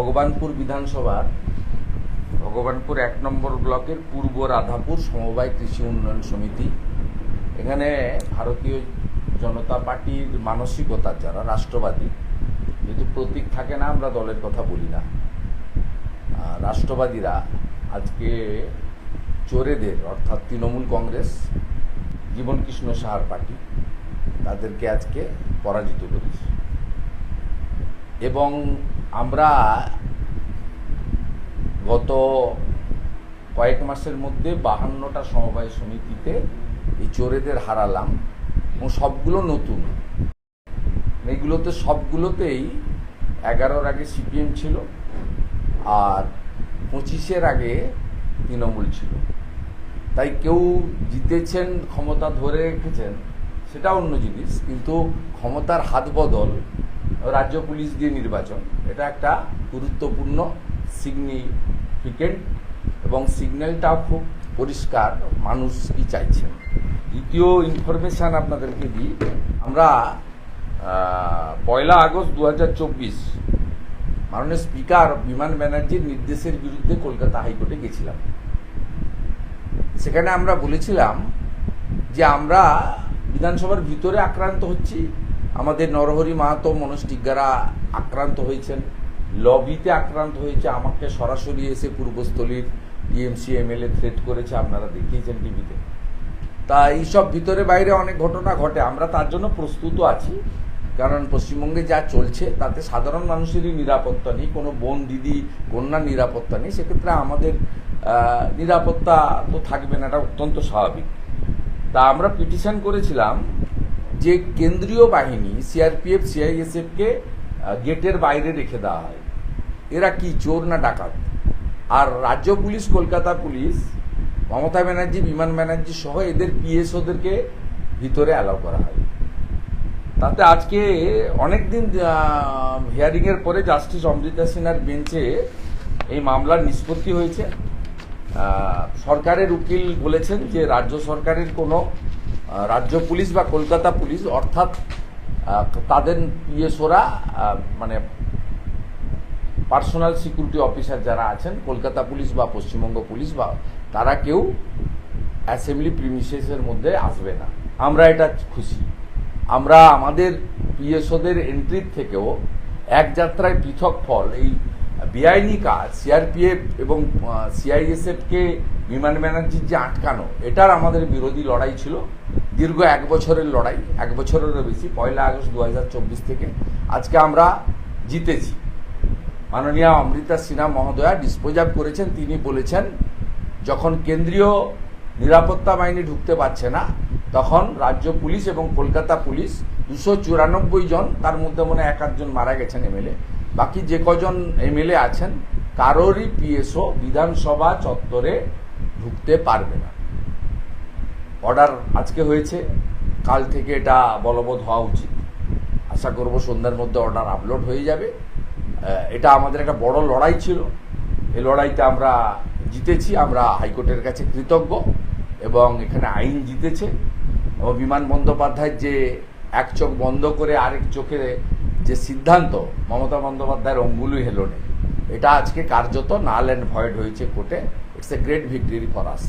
ভগবানপুর বিধানসভার ভগবানপুর এক নম্বর ব্লকের পূর্ব রাধাপুর সমবায় কৃষি উন্নয়ন সমিতি। এখানে ভারতীয় জনতা পার্টির মানসিকতার যারা রাষ্ট্রবাদী যেহেতু প্রতীক থাকে না, আমরা দলের কথা বলি না। রাষ্ট্রবাদীরা আজকে চোরেদের, অর্থাৎ তৃণমূল কংগ্রেস, জীবনকৃষ্ণ সাহার পার্টি, তাদেরকে আজকে পরাজিত করেছে। এবং আমরা গত কয়েক মাসের মধ্যে বাহান্নটা সমবায় সমিতিতে এই চোরেদের হারালাম এবং সবগুলো নতুন। এগুলোতে সবগুলোতেই এগারোর আগে সিপিএম ছিল আর পঁচিশের আগে তৃণমূল ছিল। তাই কেউ জিতেছেন, ক্ষমতা ধরে রেখেছেন, সেটা অন্য জিনিস, কিন্তু ক্ষমতার হাত বদল রাজ্য পুলিশ দিয়ে নির্বাচন। এটা একটা গুরুত্বপূর্ণ সিগনিফিকেন্ট এবং সিগন্যালটাও খুব পরিষ্কার মানুষ কি চাইছেন দ্বিতীয় ইনফরমেশান আপনাদেরকে দিই, আমরা পয়লা আগস্ট দু হাজার চব্বিশ মাননীয় স্পিকার বিমান ব্যানার্জির নির্দেশের বিরুদ্ধে কলকাতা হাইকোর্টে গেছিলাম। সেখানে আমরা বলেছিলাম যে আমরা বিধানসভার ভিতরে আক্রান্ত হচ্ছি। আমাদের নরহরি মাহাতো মনোজ টিগ্গারা আক্রান্ত হয়েছেন। লবিতে আক্রান্ত হয়েছে, আমাকে সরাসরি এসে পূর্বস্থলীর টিএমসি এমএলএ থ্রেট করেছে, আপনারা দেখিয়েছেন টিভিতে। তা এইসব ভিতরে বাইরে অনেক ঘটনা ঘটে, আমরা তার জন্য প্রস্তুত আছি। কারণ পশ্চিমবঙ্গে যা চলছে, তাতে সাধারণ মানুষেরই নিরাপত্তা নেই, কোনো বোন, দিদি, কন্যার নিরাপত্তা নেই। সেক্ষেত্রে আমাদের নিরাপত্তা তো থাকবে না, এটা অত্যন্ত স্বাভাবিক। তা আমরা পিটিশন করেছিলাম যে কেন্দ্রীয় বাহিনী সিআরপিএফ সিআইএসএফকে গেটের বাইরে রেখে দেওয়া হয়। এরা কি চোর না ডাকাত? আর রাজ্য পুলিশ, কলকাতা পুলিশ, মমতা ব্যানার্জি, বিমান ব্যানার্জি সহ এদের পিএসওদেরকে ভিতরে অ্যালাউ করা হয়। তাতে আজকে অনেকদিন হিয়ারিং এর পরে জাস্টিস অমৃতা সিনহার বেঞ্চে এই মামলার নিষ্পত্তি হয়েছে। সরকারের উকিল বলেছেন যে রাজ্য সরকারের কোনো রাজ্য পুলিশ বা কলকাতা পুলিশ, অর্থাৎ তাদের পিএসওরা মানে পার্সোনাল সিকিউরিটি অফিসার যারা আছেন, কলকাতা পুলিশ বা পশ্চিমবঙ্গ পুলিশ বা তারা কেউ অ্যাসেম্বলি প্রিমিসেসের মধ্যে আসবে না। আমরা এটা খুশি। আমরা আমাদের পিএসওদের এন্ট্রির থেকেও এক যাত্রায় পৃথক ফল, এই বেআইনি কাজ, সিআরপিএফ এবং সিআইএসএফকে বিমান ব্যানার্জির যে আটকানো, এটার আমাদের বিরোধী লড়াই ছিল। দীর্ঘ এক বছরের লড়াই, এক বছরেরও বেশি, পয়লা আগস্ট দু হাজার চব্বিশ থেকে। আজকে আমরা জিতেছি। মাননীয় অমৃতা সিনহা মহোদয়া ডিসপোজাব করেছেন, তিনি বলেছেন, যখন কেন্দ্রীয় নিরাপত্তা বাহিনী ঢুকতে পারছে না, তখন রাজ্য পুলিশ এবং কলকাতা পুলিশ দুশো চুরানব্বই জন, তার মধ্যে মনে এক আধজন মারা গেছেন এমএলএ বাকি যে কজন এমএলএ আছেন, কারোরই পিএসও বিধানসভা চত্বরে ঢুকতে পারবে না। অর্ডার আজকে হয়েছে, কাল থেকে এটা বলবৎ হওয়া উচিত। আশা করব সন্ধ্যার মধ্যে অর্ডার আপলোড হয়ে যাবে। এটা আমাদের একটা বড় লড়াই ছিল। এই লড়াইতে আমরা জিতেছি, আমরা হাইকোর্টের কাছে কৃতজ্ঞ এবং এখানে আইন জিতেছে। এবং বিমান বন্দ্যোপাধ্যায়ের যে এক চোখ বন্ধ করে আরেক চোখে যে সিদ্ধান্ত, মমতা বন্দ্যোপাধ্যায়ের অঙ্গুলি হেলো এটা আজকে কার্যত নাল অ্যান্ড ভয়েড হয়েছে কোর্টে। It's a great victory for us